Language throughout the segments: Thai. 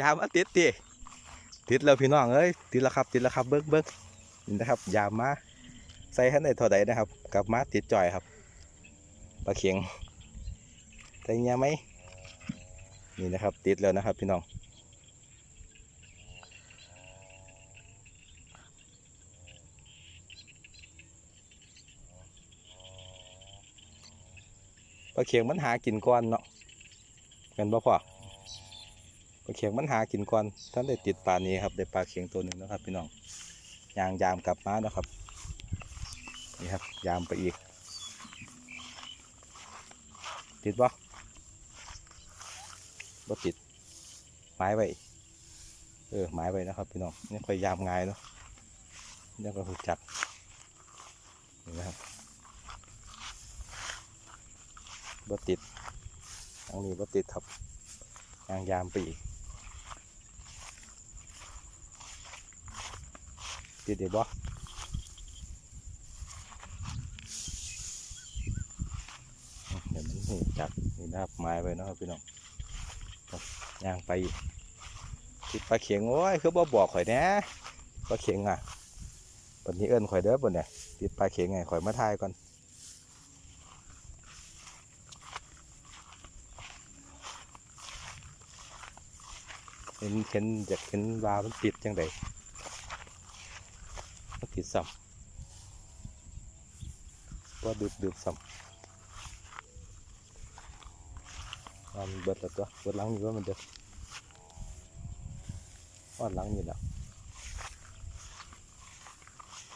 ยามาติดติติดแล้วพี่น้องเอ้ยติดแล้วครับติดแล้วครับเบิ้งเบิ้งนี่นะครับ ยามมาใส่ให้ในเท่าใดนะครับกลับมาติดจ่อยครับปลาเข็งแต่เงี้ยไหมนี่นะครับ ติดแล้วนะครับ พี่น้องปลาเข็งมันหากินก่อนเนาะเป็นบ่พอ ปลาเข็งมันหากินก่อนท่านได้ติดปลานี้ครับได้ปลาเข็งตัวหนึ่งนะครับพี่น้องยางยามกลับมานะครับนี่ครับยามไปอีก ติดปะบ่ติดไม้ไว้เออไม้ไว้นะครับพี่น้องนี่ค่อยยามง่ายเนาะนี่ก็หูจักนี่นะครับบ่ติดทางนี้บ่ติดครับยางยามไปอีก ติดเดี๋ยวบ่เดี๋ยวมันหูจักนี่นะครับไม้ไว้เนาะครับพี่น้องยางไปติดปลาเข็งโอ้ยคือบ่บอกข่อยนะปลาเข็งอะปันนี้เอิ้นข่อยเด้อปนเนี่ยติดปลาเข็งไงข่อยมาทายก่อนเห็นเห็นอยากเห็นว่ามันติดจังได มันติดซ้ำว่าดึบดึบซ้ำมันเบิดแล้วตัวเบิดหลังนี่ว่ามันเด้อว่าหลังนี่แหละ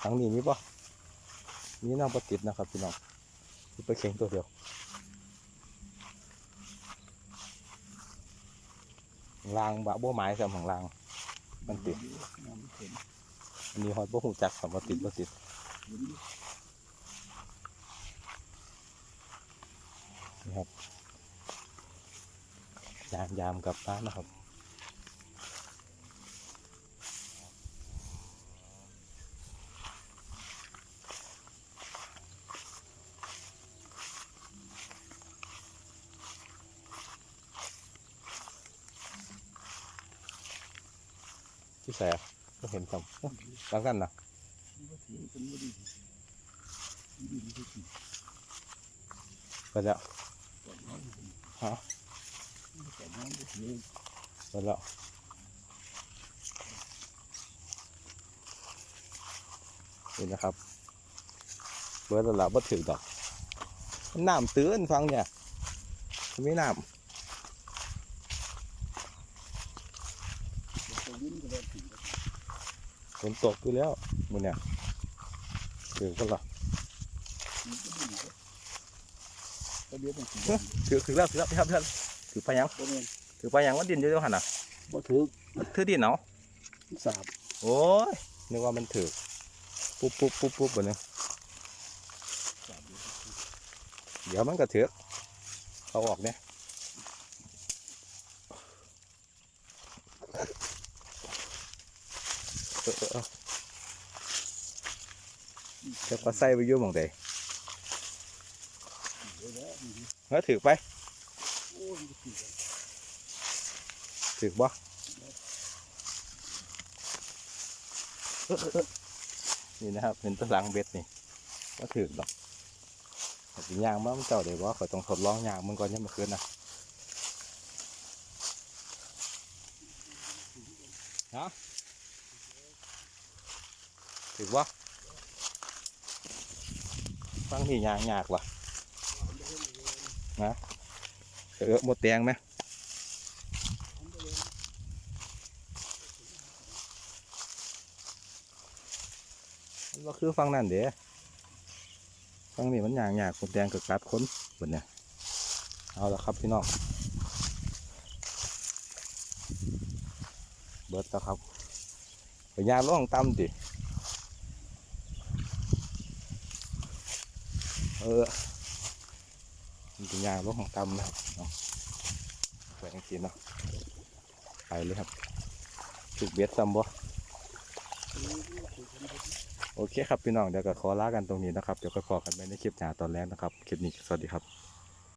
หลังนี่มีปะมีน้ำปติดนะครับพี่น้องไปลาเข็งตัวเดียวลางบะบัวไม้สำของลางมันติด อันนี้ฮอดบ่หูจักสำว่าติดบ่ติดนี่ครับยามยามกับบ้านะครับที่ใส่อะ ก็เห็นสำโอ้หลังนั้นนะไปแล้วฮะไปแล้วนี่นะครับ เบิร์ดแล้วล่ะบ่ถึงดอก น้ำตื้นฟังเนี่ย ไม่น้ำ ฝนตกอยู่แล้วมึงเนี่ยถึงก็ละถือถือแล้วถือแล้วพี่ครับพี่ครับถือไปยังถือไปยังว่าดินอยู่ตรงหันอะบ่ถือถือดินเนาะสาบโอ้ยนึกว่ามันถือปุ๊บปุ๊บปุ๊บปุ๊บแบบนี้เดี๋ยวมันก็ถือเขาออกเนี่ย ออเออเออจะก็ใส่ไปยุ่มองใดแล้วถือไปถือบ่นี่นะครับเป็นตะลังเบ็ดนี่ก็ถือดอกแต่ยางมามันเจ้าเดี๋ยวว่าขอต้องทดลองยางมึงก่อนยังมาคืนนะฮะ ถือว่าฟังนี่ยางยากว่ะนะเออหมดแดงไหมก็คือฟังนั่นเด้ฟังนี่มันอย่างยากคนแดงกับกัดคนบนเนี่ยเอาละครับพี่น้องเบิดแล้วครับไปยางล่องต่ำดิ เออมันเป็นยางล่องตำนะครับเนาะไปจริงๆเนาะไปเลยครับถูกเบียดซ้ำบ่โอเคครับพี่น้องเดี๋ยวก็ขอลากันตรงนี้นะครับเดี๋ยวก็ขอกันไปในคลิปหน้าตอนแรกนะครับ คลิปนี้สวัสดีครับ